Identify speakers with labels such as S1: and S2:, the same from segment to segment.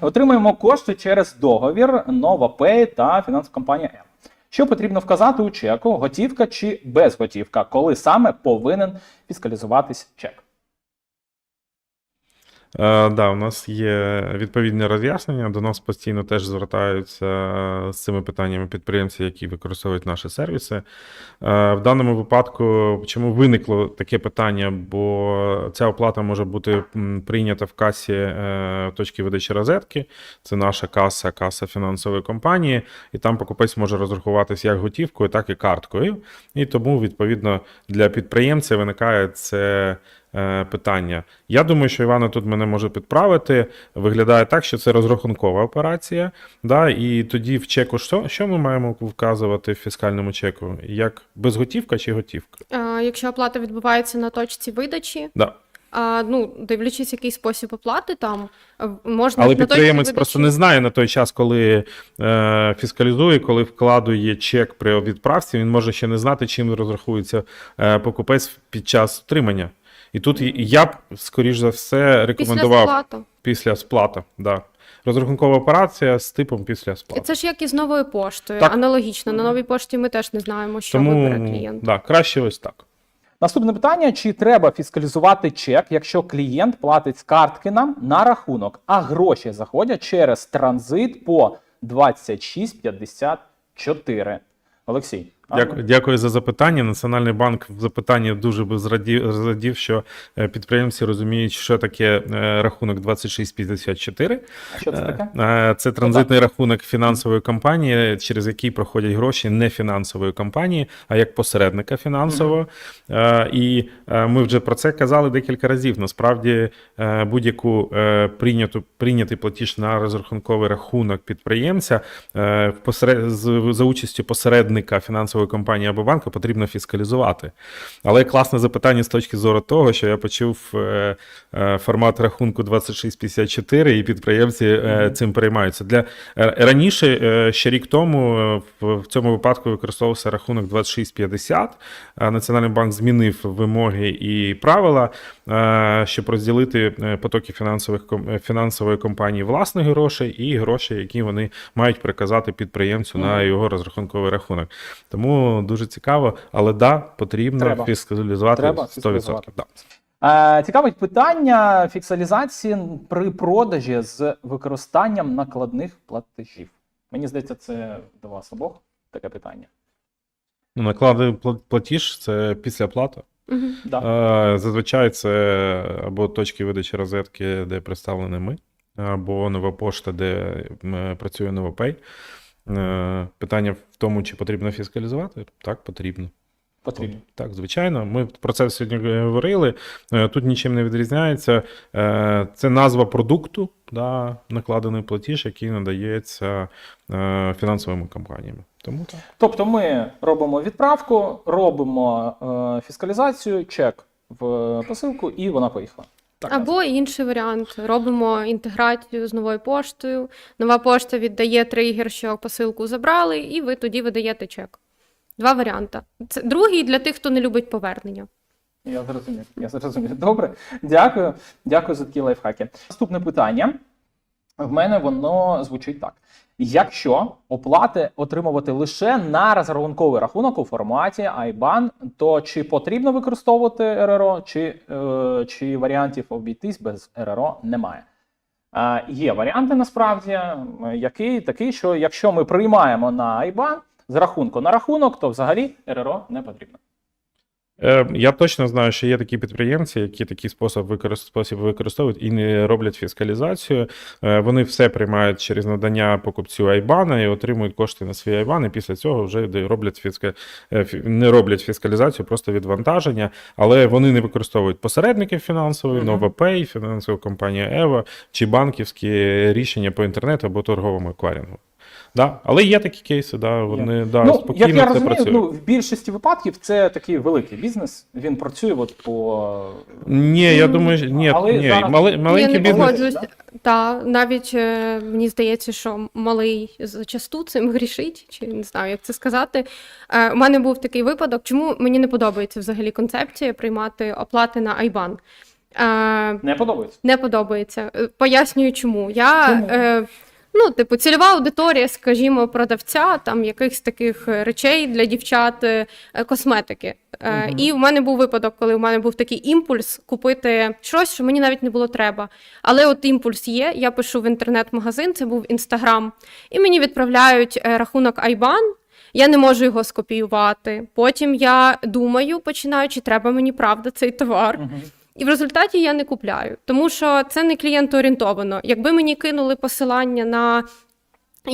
S1: Отримуємо кошти через договір NovaPay та фінансова компанія М. Що потрібно вказати у чеку, готівка чи безготівка, коли саме повинен фіскалізуватись чек?
S2: Е, да, у нас є відповідне роз'яснення. До нас постійно теж звертаються е, з цими питаннями підприємці, які використовують наші сервіси. Е, в даному випадку, чому виникло таке питання? Бо ця оплата може бути прийнята в касі е, точки видачі розетки. Це наша каса, каса фінансової компанії, і там покупець може розрахуватися як готівкою, так і карткою. І тому, відповідно, для підприємця виникає це питання. Я думаю, що Івана тут мене може підправити. Виглядає так, що це розрахункова операція. Да? І тоді в чеку що, що ми маємо вказувати в фіскальному чеку? Як безготівка чи готівка?
S3: А, якщо оплата відбувається на точці видачі,
S2: Да.
S3: а, ну, дивлячись, який спосіб оплати там, е, можна
S2: Але підприємець просто не знає на той час, коли е, фіскалізує, коли вкладує чек при відправці, він може ще не знати, чим розрахується е, покупець під час отримання. І тут я б, скоріш за все,
S3: Після
S2: рекомендував після сплата. Да. Розрахункова операція з типом після сплати.
S3: це ж як і з новою поштою.
S2: Так.
S3: Аналогічно. На новій пошті ми теж не знаємо, що
S2: Тому
S3: вибере клієнт.
S2: да, краще ось так.
S1: Наступне питання: чи треба фіскалізувати чек, якщо клієнт платить з картки нам на рахунок, а гроші заходять через транзит по 2654? Олексій.
S2: Дякую, дякую за запитання. Національний банк в запитанні дуже би зрадів, зрадів, що е, підприємці розуміють, що таке е, рахунок 2654.
S1: А Що це таке?
S2: Е, Це транзитний рахунок фінансової компанії, через який проходять гроші не фінансової компанії, а як посередника фінансового. Е, І ми вже про це казали декілька разів. Насправді, будь-яку прийняту прийнятий платіж на розрахунковий рахунок підприємця в посеред- за участю посередника фінансової компанії або банку потрібно фіскалізувати. Але класне запитання з точки зору того, що я почув е, е, формат рахунку 2654, і підприємці е, цим переймаються. Для раніше, ще рік тому, в, цьому випадку використовувався рахунок 2650. Е, Національний банк змінив вимоги і правила, щоб розділити потоки фінансових фінансової компанії власних грошей і гроші, які вони мають приказати підприємцю на його розрахунковий рахунок. Тому дуже цікаво, але да, потрібно
S1: Треба.
S2: фіскалізувати
S1: Треба
S2: 100%.
S1: фіскалізувати.
S2: Да.
S1: Е, цікавить питання фіксалізації при продажі з використанням накладних платежів. Мені здається, це до вас обох таке питання.
S2: Ну, наклади платіж це після плата.
S1: Да.
S2: Е, Зазвичай це або точки видачі розетки, де представлені ми, або нова пошта, де працює NovaPay. Е, Питання в тому, чи потрібно фіскалізувати? Так, потрібно.
S1: Потрібно.
S2: Так, звичайно. Ми про це сьогодні говорили. Е, Тут нічим не відрізняється. Е, Це назва продукту, да, накладений платіж, який надається фінансовими компаніями. Тому так.
S1: Тобто ми робимо відправку, робимо фіскалізацію, чек в посилку, і вона поїхала. Так,
S3: Або інший варіант. Робимо інтеграцію з новою поштою. Нова пошта віддає тригер, що посилку забрали, і ви тоді видаєте чек. Два варіанти. Це другий для тих, хто не любить повернення.
S1: Я зрозумів. Я зрозумів. Добре, дякую. Дякую за такі лайфхаки. Наступне питання. В мене воно звучить так: якщо оплати отримувати лише на розрахунковий рахунок у форматі IBAN, то чи потрібно використовувати РРО, чи, е, чи варіантів обійтись без РРО немає? Е, є варіанти насправді, е, який такий, що якщо ми приймаємо на IBAN з рахунку на рахунок, то взагалі РРО не потрібно.
S2: Е, Я точно знаю, що є такі підприємці, які такий спосіб, спосіб використовують і не роблять фіскалізацію. Е, Вони все приймають через надання покупцю Айбана і отримують кошти на свій Айбан, і після цього вже роблять фіска... е, не роблять фіскалізацію, просто відвантаження, але вони не використовують посередників фінансових,
S1: Мгм.
S2: NovaPay, фінансова компанія Ева чи банківські рішення по інтернету або торговому екварінгу. Да. Але є такі кейси, да, вони да,
S1: ну,
S2: спокійно
S1: як я
S2: це
S1: розумію,
S2: працює.
S1: ну, в більшості випадків це такий великий бізнес. Він працює от по
S2: Ні, я
S3: Ну,
S2: думаю, що- ні,
S1: але
S2: ні.
S1: зараз-
S2: Мали,
S3: Я
S2: маленький
S3: не
S2: бізнес.
S3: погоджуюсь. Та навіть е, мені здається, що малий зачасту цим грішить, чи не знаю, як це сказати. Е, у мене був такий випадок, чому мені не подобається взагалі концепція приймати оплати на Айбан. Е,
S1: Не подобається.
S3: не подобається. Е, Пояснюю, чому. Я,
S1: Чому?
S3: Е, ну, типу, цільова аудиторія, скажімо, продавця там якихось таких е, речей для дівчат, е, е, косметики. Е,
S1: Мгм.
S3: І в мене був випадок, коли в мене був такий імпульс купити щось, що мені навіть не було треба. Але от імпульс є. Я пишу в інтернет-магазин, це був інстаграм, і мені відправляють рахунок Айбан. Я не можу його скопіювати. Потім я думаю, починаю, чи треба мені правда цей товар.
S1: Мгм.
S3: І в результаті я не купляю, тому що це не клієнтоорієнтовано. Якби мені кинули посилання на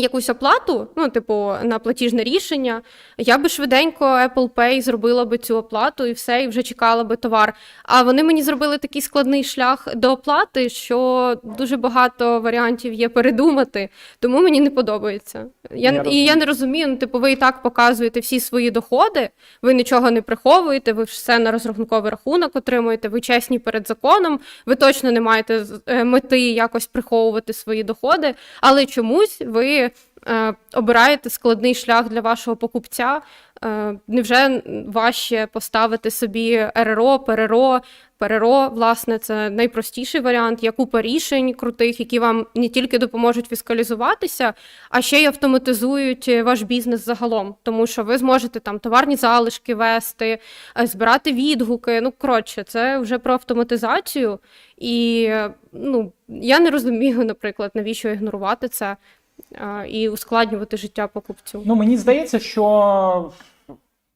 S3: якусь оплату, ну, типу, на платіжне рішення, я би швиденько Apple Pay зробила би цю оплату і все, і вже чекала би товар. А вони мені зробили такий складний шлях до оплати, що дуже багато варіантів є передумати, тому мені не подобається. Я,
S1: Я
S3: і я не розумію, ну, типу, ви і так показуєте всі свої доходи, ви нічого не приховуєте, ви все на розрахунковий рахунок отримуєте, ви чесні перед законом, ви точно не маєте е, мети якось приховувати свої доходи, але чомусь ви е, обираєте складний шлях для вашого покупця. Е, невже важче поставити собі РРО, ПРРО? ПРРО, власне, це найпростіший варіант. Є купа рішень крутих, які вам не тільки допоможуть фіскалізуватися, а ще й автоматизують е, ваш бізнес загалом, тому що ви зможете там товарні залишки вести, е, збирати відгуки. Ну, коротше, це вже про автоматизацію. І е, ну, я не розумію, наприклад, навіщо ігнорувати це і ускладнювати життя покупцю.
S1: Ну, мені здається, що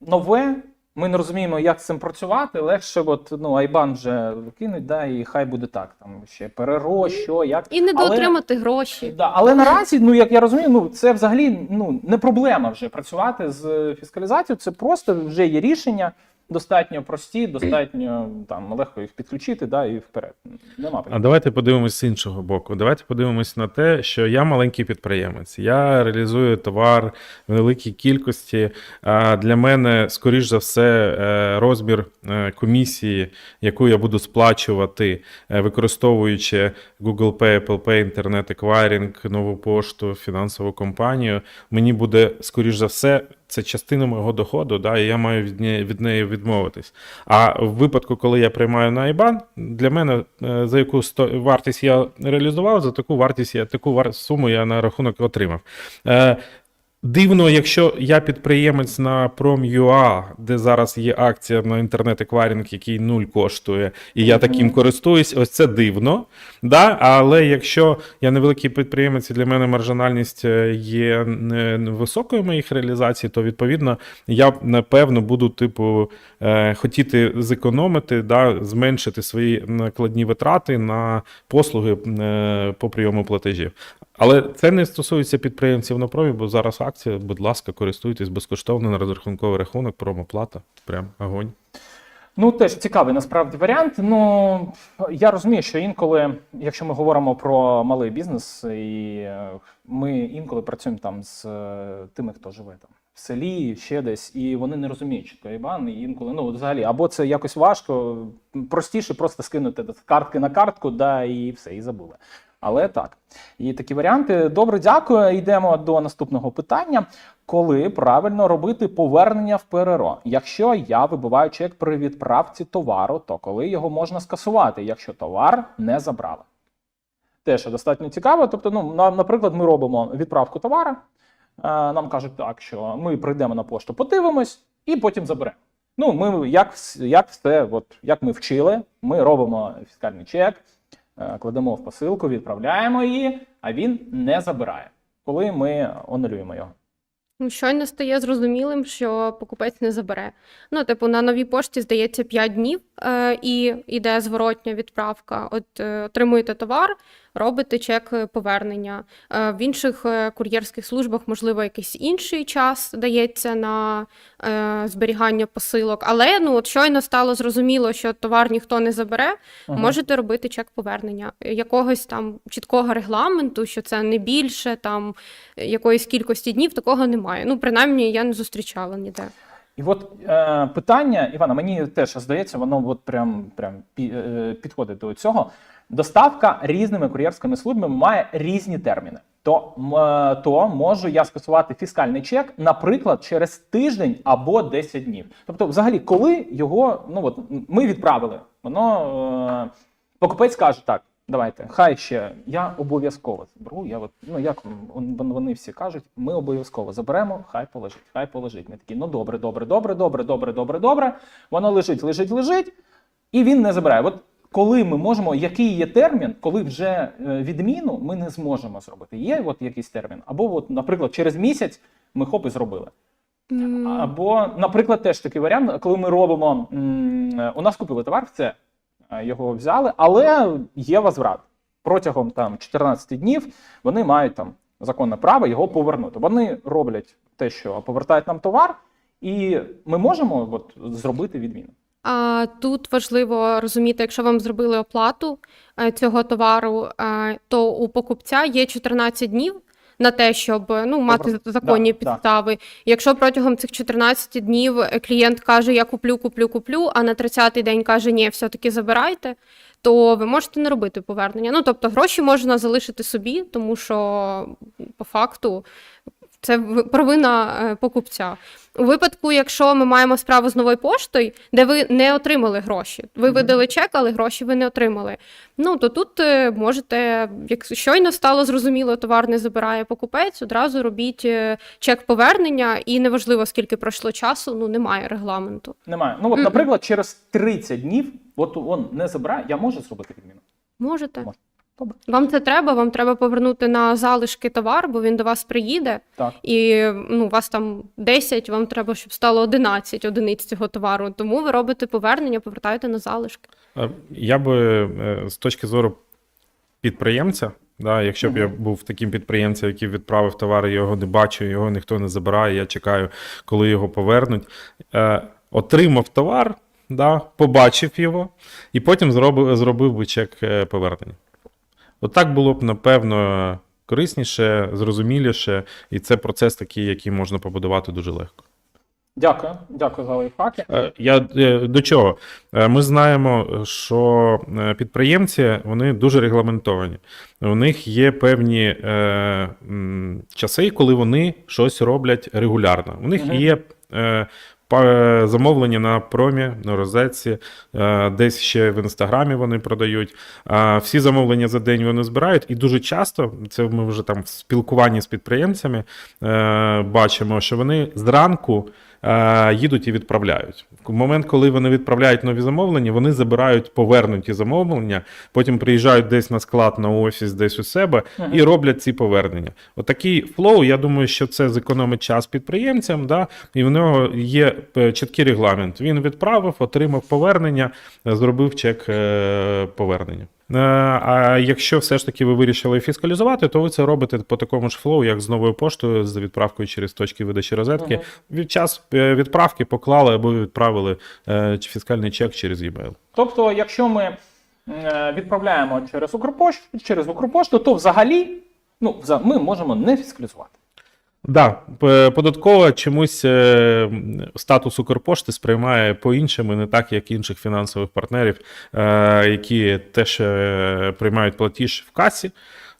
S1: нове, ми не розуміємо, як з цим працювати. Легше, от, ну, Айбан вже кинуть, да, і хай буде так. Там ще переро, що, як.
S3: І не
S1: Але-
S3: доотримати гроші.
S1: Да, але наразі, ну як я розумію, ну це взагалі ну не проблема вже працювати з фіскалізацією. Це просто вже є рішення, достатньо прості, достатньо там легко їх підключити, да, і вперед. Нема
S2: А давайте подивимось з іншого боку. Давайте подивимось на те, що я маленький підприємець. Я реалізую товар в великій кількості. А для мене, скоріш за все, е, розмір е, комісії, яку я буду сплачувати, е, використовуючи Google Pay, Apple Pay, інтернет еквайрінг, нову пошту, фінансову компанію, мені буде, скоріш за все, це частина мого доходу, да, і я маю від неї, від неї відмовитись. А в випадку, коли я приймаю на IBAN, для мене е, за яку вартість я реалізував, за таку вартість я таку суму я на рахунок отримав. Е, Дивно, якщо я підприємець на Prom.ua, де зараз є акція на інтернет-еквайринг, який нуль коштує, і я таким користуюсь, ось це дивно. Да? Але якщо я невеликий підприємець, і для мене маржинальність е, є не високою моїх реалізацій, то відповідно я напевно буду, типу, е, хотіти зекономити, да, зменшити свої накладні витрати на послуги е, по прийому платежів. Але це не стосується підприємців на промі, бо зараз акція, будь ласка, користуйтесь безкоштовно на розрахунковий рахунок, промоплата. Прям огонь.
S1: Ну теж цікавий насправді варіант. Ну я розумію, що інколи, якщо ми говоримо про малий бізнес, і е, ми інколи працюємо там з е, тими, хто живе там. В селі ще десь, і вони не розуміють чітко ібан, і інколи ну взагалі, або це якось важко, простіше просто скинути картки на картку, да, і все, і забули. Але так, і такі варіанти. Добре, дякую. Йдемо до наступного питання. Коли правильно робити повернення в ПРРО? Якщо я вибиваю чек при відправці товару, то коли його можна скасувати, якщо товар не забрали? Теж достатньо цікаво. Тобто, ну, на- наприклад, ми робимо відправку товара. е, Нам кажуть так, що ми прийдемо на пошту, подивимось і потім заберемо. Ну, ми як, як все, от як ми вчили, ми робимо фіскальний чек, кладемо в посилку, відправляємо її, а він не забирає, коли ми анулюємо його.
S3: Ну, Щойно стає зрозумілим, що покупець не забере. Ну, типу, на новій пошті здається 5 днів е, і йде зворотня відправка. От е, отримуєте товар, робите чек е, повернення. Е, в інших е, кур'єрських службах, можливо, якийсь інший час дається на е, зберігання посилок. Але ну, от щойно стало зрозуміло, що товар ніхто не забере,
S1: Мгм.
S3: можете робити чек повернення. Якогось там чіткого регламенту, що це не більше там якоїсь кількості днів, такого немає. Ну, принаймні, я не зустрічала ніде.
S1: І от е, питання, Івана, мені теж здається, воно от прям, прям е, підходить до цього. Доставка різними кур'єрськими службами має різні терміни. То, е, то можу я скасувати фіскальний чек, наприклад, через тиждень або 10 днів. Тобто, взагалі, коли його ну от ми відправили, воно Покупець каже так. Давайте, хай ще я обов'язково заберу. Я от, ну як вони всі кажуть, ми обов'язково заберемо, хай полежить, хай полежить. Ми такі, ну добре, добре, добре, добре, добре, добре, добре. Воно лежить, лежить, лежить, і він не забирає. От коли ми можемо, який є термін, коли вже е, відміну ми не зможемо зробити. Є от якийсь термін, або, от, наприклад, через місяць ми хоп і зробили. Або, наприклад, теж такий варіант, коли ми робимо, е, у нас купили товар, це його взяли, але є возврат. Протягом там 14 днів вони мають там законне право його повернути. Вони роблять те, що повертають нам товар, і ми можемо от, зробити відміну.
S3: А тут важливо розуміти, якщо вам зробили оплату е, цього товару, е, то у покупця є 14 днів на те, щоб ну, мати
S1: Добре.
S3: законні
S1: Да, да.
S3: підстави. Якщо протягом цих 14 днів е, клієнт каже, я куплю, куплю, куплю, а на 30-й день каже, ні, все-таки забирайте, то ви можете не робити повернення. Ну, тобто гроші можна залишити собі, тому що по факту це провина е, покупця. У випадку, якщо ми маємо справу з новою поштою, де ви не отримали гроші, ви видали чек, але гроші ви не отримали. Ну то тут е, можете, як щойно стало зрозуміло, товар не забирає покупець, одразу робіть е, чек повернення, і неважливо скільки пройшло часу, ну немає регламенту.
S1: Немає. Ну, от, наприклад, через 30 днів, от он не забирає, я можу зробити відміну.
S3: Можете.
S1: Можна.
S3: Вам це треба, вам треба повернути на залишки товар, бо він до вас приїде,
S1: Так.
S3: і ну, у вас там 10, вам треба, щоб стало 11 одиниць цього товару. Тому ви робите повернення, повертаєте на залишки.
S2: Е, Я би е, з точки зору підприємця, да, якщо б я був таким підприємцем, який відправив товар, я його не бачу, його ніхто не забирає, я чекаю, коли його повернуть. Е, Отримав товар, да, побачив його, і потім зробив, зробив би чек повернення. Отак було б, напевно, корисніше, зрозуміліше, і це процес такий, який можна побудувати дуже легко.
S1: Дякую, дякую за лайфхаки.
S2: Е, Я е, до чого? Е, Ми знаємо, що підприємці вони дуже регламентовані. У них є певні е, часи, коли вони щось роблять регулярно. У них
S1: Мгм.
S2: є е, замовлення на промі, на розетці, е, десь ще в інстаграмі вони продають. Всі замовлення за день вони збирають, і дуже часто це ми вже там в спілкуванні з підприємцями е, бачимо, що вони зранку е, їдуть і відправляють. В момент, коли вони відправляють нові замовлення, вони забирають повернуті замовлення, потім приїжджають десь на склад, на офіс, десь у себе і роблять ці повернення. Отакий флоу, я думаю, що це зекономить час підприємцям, да? і в нього є е, чіткий регламент. Він відправив, отримав повернення, е, зробив чек е, повернення. Е, А якщо все ж таки ви вирішили фіскалізувати, то ви це робите по такому ж флоу, як з новою поштою, з відправкою через точки видачі розетки.
S1: Мгм.
S2: Від час е, відправки поклали або відправили е, фіскальний чек через e-mail.
S1: Тобто, якщо ми відправляємо через Укрпошту, через Укрпошту, то взагалі ну, ми можемо не фіскалізувати.
S2: Да, п- податково чомусь е, статус Укрпошти сприймає по-іншому, не так, як інших фінансових партнерів, е, які теж е, приймають платіж в касі.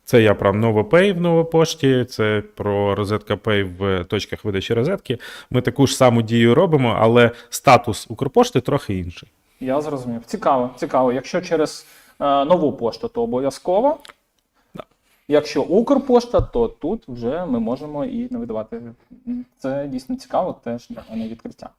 S2: Це я про NovoPay в Новопошті, це про розетка Pay в точках видачі розетки. Ми таку ж саму дію робимо, але статус Укрпошти трохи інший.
S1: Я зрозумів. Цікаво, цікаво. Якщо через нову пошту, то обов'язково. Якщо Укрпошта, то тут вже ми можемо і не видавати. Це дійсно цікаво, теж для відкриття.